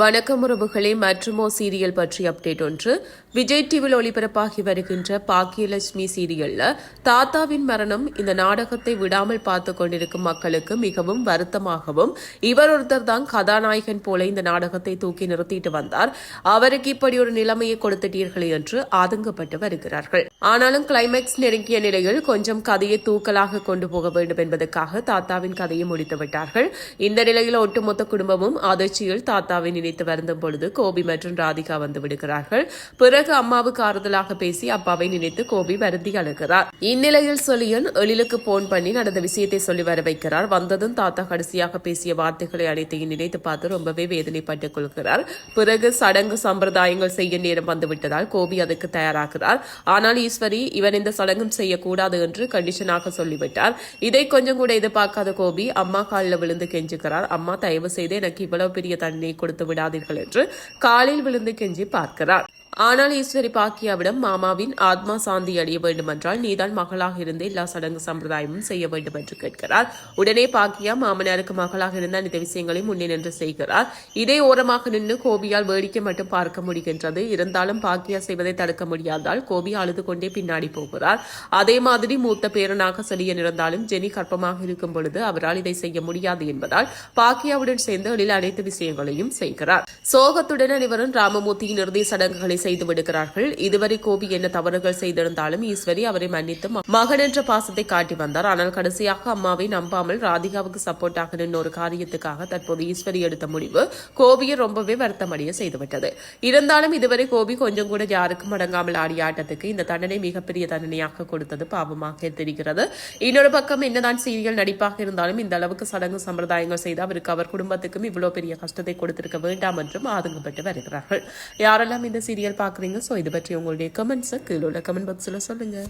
வணக்கம் உறவுகளே மற்றுமோ சீரியல் பற்றி அப்டேட் ஒன்று. விஜய் டிவியில் ஒளிபரப்பாகி வருகின்ற பாக்கியலட்சுமி சீரியல்ல தாத்தாவின் மரணம் இந்த நாடகத்தை விடாமல் பார்த்து கொண்டிருக்கும் மக்களுக்கு மிகவும் வருத்தமாகவும் இவர் ஒருத்தர் தான் கதாநாயகன் போல இந்த நாடகத்தை தூக்கி நிறுத்திட்டு வந்தார். அவருக்கு இப்படி ஒரு நிலைமையை கொடுத்துட்டீர்களே என்று ஆதங்கப்பட்டு வருகிறார்கள். ஆனாலும் கிளைமேக்ஸ் நெருங்கிய நிலையில் கொஞ்சம் கதையை தூக்கலாக கொண்டு போக வேண்டும் என்பதற்காக தாத்தாவின் கதையை முடித்து விட்டார்கள் இந்த நிலையில் ஒட்டுமொத்த குடும்பமும் அதிர்ச்சியில் தாத்தாவின் நினைத்து வருந்தும் பொழுது கோபி மற்றும் ராதிகா வந்து விடுகிறார்கள். பிறகு அம்மாவுக்கு ஆறுதலாக பேசி அப்பாவை நினைத்து கோபி வருந்தி அழுகிறார். இந்நிலையில் சொலியன் எழிலுக்கு போன் பண்ணி நடந்த விஷயத்தை சொல்லி வர வைக்கிறார். வந்ததும் தாத்தா கடைசியாக பேசிய வார்த்தைகளை அனைத்தையும் நினைத்து பார்த்து ரொம்பவே வேதனைப்பட்டுக் கொள்கிறார். பிறகு சடங்கு சம்பிரதாயங்கள் செய்ய நேரம் வந்துவிட்டதால் கோபி அதுக்கு தயாராகிறார். ஆனால் ஈஸ்வரி இவன் இந்த சடங்கும் செய்யக்கூடாது என்று கண்டிஷனாக சொல்லிவிட்டார். இதை கொஞ்சம் கூட எதிர்பார்க்காத கோபி அம்மா காலில் விழுந்து கெஞ்சுகிறார். அம்மா தயவு செய்து எனக்கு இவ்வளவு பெரிய தண்டனை கொடுத்து விடாதீர்கள் என்று காலில் விழுந்து கெஞ்சி பார்க்கிறார். ஆனால் ஈஸ்வரி பாக்கியாவிடம் மாமாவின் ஆத்மா சாந்தி அடைய வேண்டுமென்றால் நீதான் மகளாக இருந்து எல்லா சடங்கு சம்பிரதாயமும் செய்ய வேண்டும் என்று கேட்கிறார். உடனே பாக்கியா மாமனாருக்கு மகளாக இருந்த அனைத்து விஷயங்களையும் முன்னே நின்று செய்கிறார். இதே ஓரமாக நின்று கோபியால் வேடிக்கை மட்டும் பார்க்க முடிகின்றது. இருந்தாலும் பாக்கியா செய்வதை தடுக்க முடியாதால் கோபி அழுது கொண்டே பின்னாடி போகிறார். அதே மாதிரி மூத்த பேரனாக செலியன் இருந்தாலும் ஜெனி கற்பமாக இருக்கும் பொழுது அவரால் இதை செய்ய முடியாது என்பதால் பாக்கியாவுடன் சேர்ந்து அனைத்து விஷயங்களையும் செய்கிறார். சோகத்துடன் அனைவரும் ராமமூர்த்தியின் இறுதி சடங்குகளை செய்து விடுகிறார்கள். இதுவரை கோபி என்ன தவறுகள் செய்திருந்தாலும் ஈஸ்வரி அவரை மன்னித்து மகன் என்ற பாசத்தை காட்டி வந்தார். ஆனால் கடைசியாக அம்மாவை நம்பாமல் ராதிகாவுக்கு சப்போர்ட்டாக நின்ற ஒரு காரியத்துக்காக தற்போது ஈஸ்வரி எடுத்த முடிவு கோபியை ரொம்பவே வருத்தமடைய செய்துவிட்டது. இருந்தாலும் இதுவரை கோபி கொஞ்சம் கூட யாருக்கும் அடங்காமல் ஆடிய ஆட்டத்துக்கு இந்த தண்டனை மிகப்பெரிய தண்டனையாக கொடுத்தது பாவமாக தெரிகிறது. இன்னொரு பக்கம் என்னதான் சீரியல் நடிப்பாக இருந்தாலும் இந்த அளவுக்கு சடங்கு சம்பிரதாயங்கள் செய்து அவருக்கு அவர் குடும்பத்துக்கும் இவ்வளவு பெரிய கஷ்டத்தை கொடுத்திருக்க வேண்டாம் என்றும் ஆதங்கப்பட்டு வருகிறார்கள். யாரெல்லாம் இந்த சீரியல் பார்க்குறீங்க. ஸோ இது பற்றி உங்களுடைய கமெண்ட்ஸை கீழே உள்ள கமெண்ட் பாக்ஸில் சொல்லுங்கள்